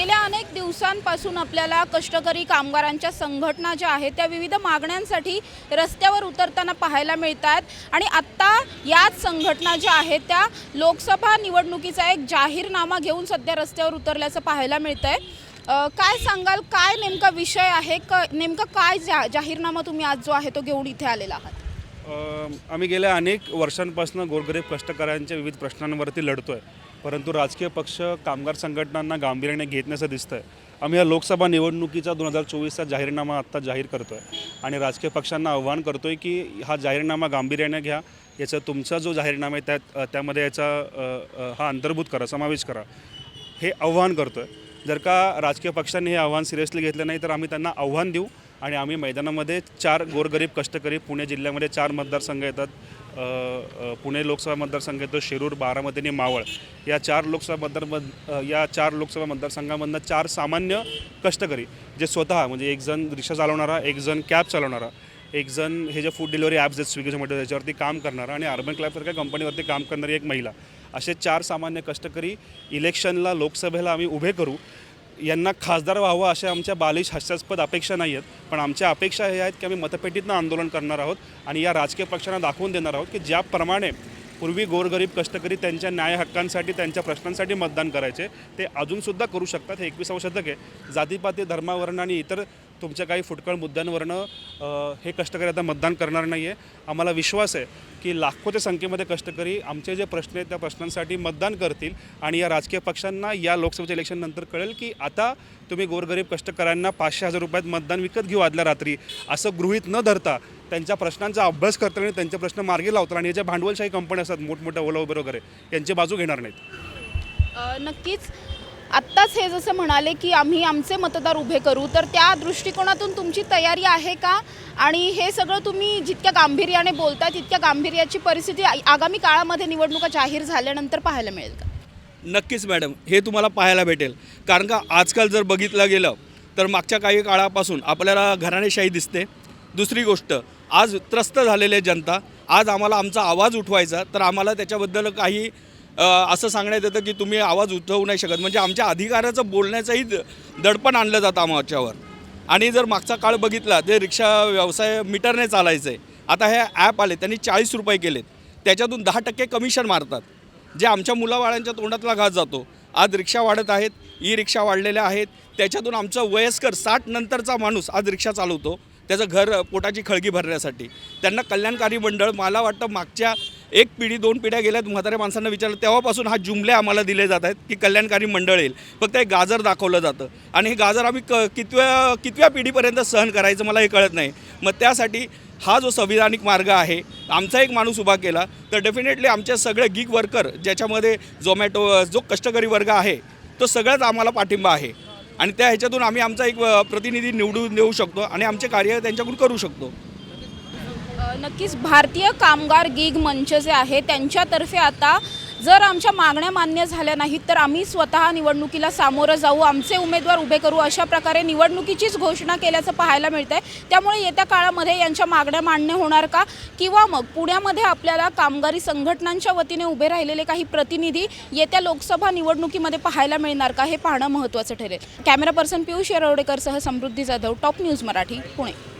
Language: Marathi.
गेल्या अनेक दिवसांपासून आपल्याला कष्टकरी कामगारांच्या संघटना ज्या आहेत त्या विविध मागण्यांसाठी रस्त्यावर उतरताना पाहायला मिळत आहेत आणि आत्ता याच संघटना ज्या आहेत त्या लोकसभा निवडणुकीचा एक जाहीरनामा घेऊन सध्या रस्त्यावर उतरल्याचं पाहायला मिळत आहे काय सांगाल? काय नेमका विषय आहे? क नेमका काय जा जाहीरनामा तुम्ही आज जो आहे तो घेऊन इथे आलेला आहात? आम्ही गेल्या अनेक वर्षांपासून गोरगरीब कष्टकऱ्यांच्या विविध प्रश्नांवरती लढतो आहे परंतु राजकीय पक्ष कामगार संघटनांना गांभीर्याने घेत नसं दिसतं आहे आम्ही या लोकसभा निवडणुकीचा दोन हजार चोवीसचा जाहीरनामा आत्ता जाहीर करतो आहे आणि राजकीय पक्षांना आव्हान करतो आहे की हा जाहीरनामा गांभीर्याने घ्या याचा तुमचा जो जाहीरनामा आहे त्यात त्यामध्ये याचा हा अंतर्भूत करा समावेश करा. हे आव्हान करतो आहे जर का राजकीय पक्षांनी हे आव्हान सिरियसली घेतलं नाही तर आम्ही त्यांना आव्हान देऊ. आणि आम्ही मैदानामध्ये चार गोरगरीब कष्टकरी पुणे जिल्ह्यामध्ये चार मतदारसंघ येतात. पुणे लोकसभा मतदारसंघातून शिरूर बारामती आणि मावळ या चार लोकसभा मतदार या चार लोकसभा मतदारसंघामधनं चार सामान्य कष्टकरी जे स्वतः म्हणजे एक जण रिक्षा चालवणारा एक जण कॅब चालवणारा एक जण हे जे फूड डिलिव्हरी ॲप्स आहेत स्विगी झोमॅटो त्याच्यावरती काम करणारा आणि अर्बन क्लॅबसारख्या कंपनीवरती काम करणारी एक महिला. असे चार सामान्य कष्टकरी इलेक्शनला लोकसभेला आम्ही उभे करू. यांना खासदार व्हावं अशा आमच्या बालिश हास्यास्पद अपेक्षा नाही आहेत. पण आमच्या अपेक्षा हे आहेत की आम्ही मतपेटीतनं आंदोलन करणार आहोत आणि या राजकीय पक्षांना दाखवून देणार आहोत की ज्याप्रमाणे पूर्वी गोरगरीब कष्टकरी त्यांच्या न्याय हक्कांसाठी त्यांच्या प्रश्नांसाठी मतदान करायचे ते अजूनसुद्धा करू शकतात हे एकविसावं शतक आहे. जातीपाती धर्मावरण आणि इतर तुमच्या काही फुटकळ मुद्द्यांवरनं हे कष्टकरी आता मतदान करणार नाही आहे आम्हाला विश्वास आहे की लाखोच्या संख्येमध्ये कष्टकरी आमचे जे प्रश्न आहेत त्या प्रश्नांसाठी मतदान करतील आणि या राजकीय पक्षांना या लोकसभेच्या इलेक्शननंतर कळेल की आता तुम्ही गोरगरीब कष्टकऱ्यांना पाचशे हजार रुपयात मतदान विकत घेऊ आदल्या रात्री. असं गृहीत न धरता त्यांच्या प्रश्नांचा अभ्यास करता आणि त्यांचे प्रश्न मार्गी लावतात आणि ज्या भांडवलशाही कंपन्या असतात मोठमोठ्या ओला उबर वगैरे यांची बाजू घेणार नाहीत. नक्कीच. आत्ताच हे जसं म्हणाले की आम्ही आमचे मतदार उभे करू तर त्या दृष्टिकोनातून तुमची तयारी आहे का? आणि हे सगळं तुम्ही जितक्या गांभीर्याने बोलताय तितक्या गांभीर्याची परिस्थिती आगामी काळामध्ये निवडणुका जाहीर झाल्यानंतर पाहायला मिळेल का? नक्कीच मॅडम हे तुम्हाला पाहायला भेटेल. कारण का आजकाल जर बघितलं गेलं तर मागच्या काही काळापासून आपल्याला घराणेशाही दिसते. दुसरी गोष्ट आज त्रस्त झालेले जनता आज आम्हाला आमचा आवाज उठवायचा तर आम्हाला त्याच्याबद्दल काही असं सांगण्यात येतं की तुम्ही आवाज उठवू नाही शकत. म्हणजे आमच्या अधिकाराचं बोलण्याचंही द- दडपण आणलं जातं आमच्यावर आणि जर मागचा काळ बघितला ते रिक्षा व्यवसाय मीटरने चालायचं आहे आता हे ॲप आले त्यांनी चाळीस रुपये केलेत. त्याच्यातून दहा टक्के कमिशन मारतात. जे आमच्या मुलाबाळांच्या तोंडातला घास जातो. आज रिक्षा वाढत आहेत ई रिक्षा वाढलेल्या आहेत. त्याच्यातून आमचं वयस्कर साठ नंतरचा माणूस आज रिक्षा चालवतो. त्याचं घर पोटाची खळगी भरण्यासाठी. त्यांना कल्याणकारी मंडळ मला वाटतं मागच्या एक पिढी दोन पिढ्या गेल्यात म्हाताऱ्या माणसांना विचारलं तेव्हापासून हा जुमले आम्हाला दिले जात आहेत की कल्याणकारी मंडळ येईल. फक्त एक गाजर दाखवलं जातं. आणि हे गाजर आम्ही क कितव्या कितव्या पिढीपर्यंत सहन करायचं मला हे कळत नाही. मग त्यासाठी हा जो संविधानिक मार्ग आहे आमचा एक माणूस उभा केला तर डेफिनेटली आमचे सगळे गिग वर्कर ज्याच्यामध्ये झोमॅटो जो कष्टकरी वर्ग आहे तो सगळ्याच आम्हाला पाठिंबा आहे. आणि त्या ह्याच्यातून आम्ही आमचा एक प्रतिनिधी निवडून देऊ शकतो आणि आमचे कार्य त्यांच्याकडून करू शकतो. नक्कीच भारतीय कामगार गिग मंच जे आहे त्यांच्यातर्फे आता जर आमच्या मागण्या मान्य झाल्या नाहीत तर आम्ही स्वतः निवडणुकीला सामोरं जाऊ आमचे उमेदवार उभे करू अशा प्रकारे निवडणुकीचीच घोषणा केल्याचं पाहायला मिळतंय. त्यामुळे येत्या काळामध्ये यांच्या मागण्या मान्य होणार का? किंवा मग पुण्यामध्ये आपल्याला कामगारी संघटनांच्या वतीने उभे राहिलेले काही प्रतिनिधी येत्या लोकसभा निवडणुकीमध्ये पाहायला मिळणार का? हे पाहणं महत्त्वाचं ठरेल. Camera person Piyush येरवडेकरसह Samruddhi Jadhav top news Marathi Pune.